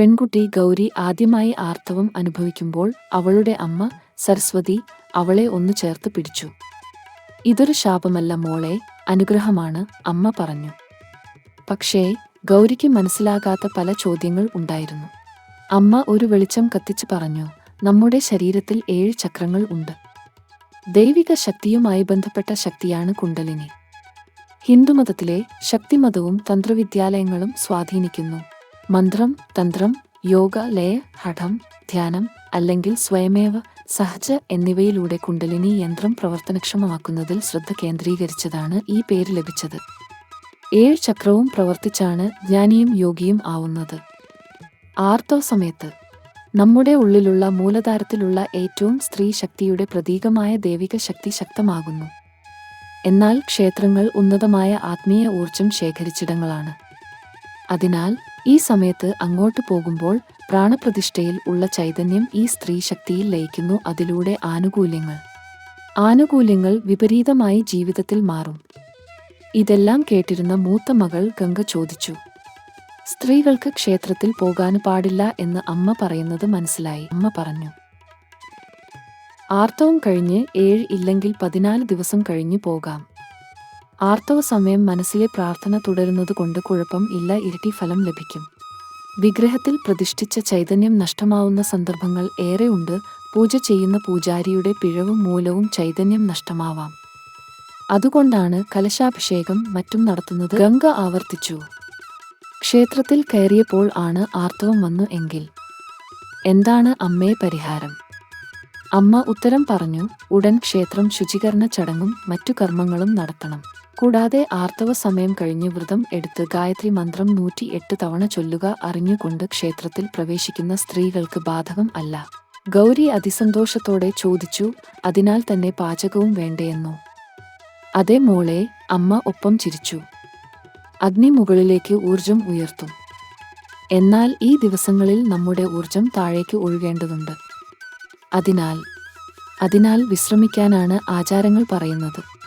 പെൺകുട്ടി ഗൗരി ആദ്യമായി ആർത്തവം അനുഭവിക്കുമ്പോൾ അവളുടെ അമ്മ സരസ്വതി അവളെ ഒന്നു ചേർത്ത് പിടിച്ചു. ഇതൊരു ശാപമല്ല മോളെ അനുഗ്രഹമാണ് അമ്മ പറഞ്ഞു. പക്ഷേ ഗൗരിക്ക് മനസ്സിലാകാത്ത പല ചോദ്യങ്ങൾ ഉണ്ടായിരുന്നു. അമ്മ ഒരു വെളിച്ചം കത്തിച്ചു പറഞ്ഞു നമ്മുടെ ശരീരത്തിൽ ഏഴ് ചക്രങ്ങൾ ഉണ്ട്. ദൈവിക ശക്തിയുമായി ബന്ധപ്പെട്ട ശക്തിയാണ് കുണ്ടലിനി ഹിന്ദുമതത്തിലെ ശക്തിമതവും തന്ത്രവിദ്യാലയങ്ങളും സ്വാധീനിക്കുന്നു. മന്ത്രം തന്ത്രം യോഗ ലയ ഹഠം ധ്യാനം അല്ലെങ്കിൽ സ്വയമേവ സഹജ എന്നിവയിലൂടെ കുണ്ടലിനി യന്ത്രം പ്രവർത്തനക്ഷമമാക്കുന്നതിൽ ശ്രദ്ധ കേന്ദ്രീകരിച്ചതാണ് ഈ പേര് ലഭിച്ചത്. ഏഴ് ചക്രവും പ്രവർത്തിച്ചാണ് ജ്ഞാനിയും യോഗിയും ആവുന്നത്. ആർത്തോ സമയത്ത് നമ്മുടെ ഉള്ളിലുള്ള മൂലധാരത്തിലുള്ള ഏറ്റവും സ്ത്രീ ശക്തിയുടെ പ്രതീകമായ ദൈവിക ശക്തി ശക്തമാകുന്നു. എന്നാൽ ക്ഷേത്രങ്ങൾ ഉന്നതമായ ആത്മീയ ഊർജം ശേഖരിച്ചിടങ്ങളാണ്. അതിനാൽ ഈ സമയത്ത് അങ്ങോട്ട് പോകുമ്പോൾ പ്രാണപ്രതിഷ്ഠയിൽ ഉള്ള ചൈതന്യം ഈ സ്ത്രീ ശക്തിയിൽ ലയിക്കുന്നു അതിലൂടെ ആനുകൂല്യങ്ങൾ. ആനുകൂല്യങ്ങൾ വിപരീതമായി ജീവിതത്തിൽ മാറും. ഇതെല്ലാം കേട്ടിരുന്ന മൂത്ത മകൾ ഗംഗ ചോദിച്ചു. സ്ത്രീകൾക്ക് ക്ഷേത്രത്തിൽ പോകാൻ പാടില്ല എന്ന് അമ്മ പറയുന്നത് മനസ്സിലായി അമ്മ പറഞ്ഞു. ആർത്തവം കഴിഞ്ഞ് ഏഴ് ഇല്ലെങ്കിൽ പതിനാല് ദിവസം കഴിഞ്ഞു പോകാം. ആർത്തവ സമയം മനസ്സിലെ പ്രാർത്ഥന തുടരുന്നതുകൊണ്ട് കുഴപ്പം ഇല്ല ഇരട്ടി ഫലം ലഭിക്കും. വിഗ്രഹത്തിൽ പ്രതിഷ്ഠിച്ച ചൈതന്യം നഷ്ടമാവുന്ന സന്ദർഭങ്ങൾ ഏറെയുണ്ട്. പൂജ ചെയ്യുന്ന പൂജാരിയുടെ പിഴവും മൂലവും ചൈതന്യം നഷ്ടമാവാം. അതുകൊണ്ടാണ് കലശാഭിഷേകം മറ്റും നടത്തുന്നത്. ഗംഗ ആവർത്തിച്ചു. ക്ഷേത്രത്തിൽ കയറിയപ്പോൾ ആണ് ആർത്തവം വന്നു എങ്കിൽ. എന്താണ് അമ്മയെ പരിഹാരം? അമ്മ ഉത്തരം പറഞ്ഞു ഉടൻ ക്ഷേത്രം ശുചീകരണ ചടങ്ങും മറ്റു കർമ്മങ്ങളും നടത്തണം. കൂടാതെ ആർത്തവ സമയം കഴിഞ്ഞ് വ്രതം എടുത്ത് ഗായത്രി മന്ത്രം നൂറ്റി എട്ട് തവണ ചൊല്ലുക അറിഞ്ഞുകൊണ്ട് ക്ഷേത്രത്തിൽ പ്രവേശിക്കുന്ന സ്ത്രീകൾക്ക് ബാധകം അല്ല. ഗൗരി അതിസന്തോഷത്തോടെ ചോദിച്ചു അതിനാൽ തന്നെ പാചകവും വേണ്ടയെന്നോ? അതേ മോളെ അമ്മ ഒപ്പം ചിരിച്ചു. അഗ്നി മുകളിലേക്ക് ഊർജം ഉയർത്തും. എന്നാൽ ഈ ദിവസങ്ങളിൽ നമ്മുടെ ഊർജം താഴേക്ക് ഒഴുകേണ്ടതുണ്ട്. അതിനാൽ അതിനാൽ വിശ്രമിക്കാനാണ് ആചാരങ്ങൾ പറയുന്നത്.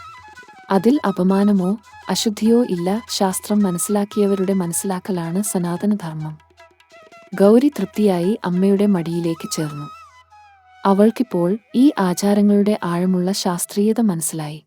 അതിൽ അപമാനമോ അശുദ്ധിയോ ഇല്ല ശാസ്ത്രം മനസ്സിലാക്കിയവരുടെ മനസ്സിലാക്കലാണ് സനാതനധർമ്മം. ഗൗരി തൃപ്തിയായി അമ്മയുടെ മടിയിലേക്ക് ചേർന്നു. അവൾക്കിപ്പോൾ ഈ ആചാരങ്ങളുടെ ആഴമുള്ള ശാസ്ത്രീയത മനസ്സിലായി.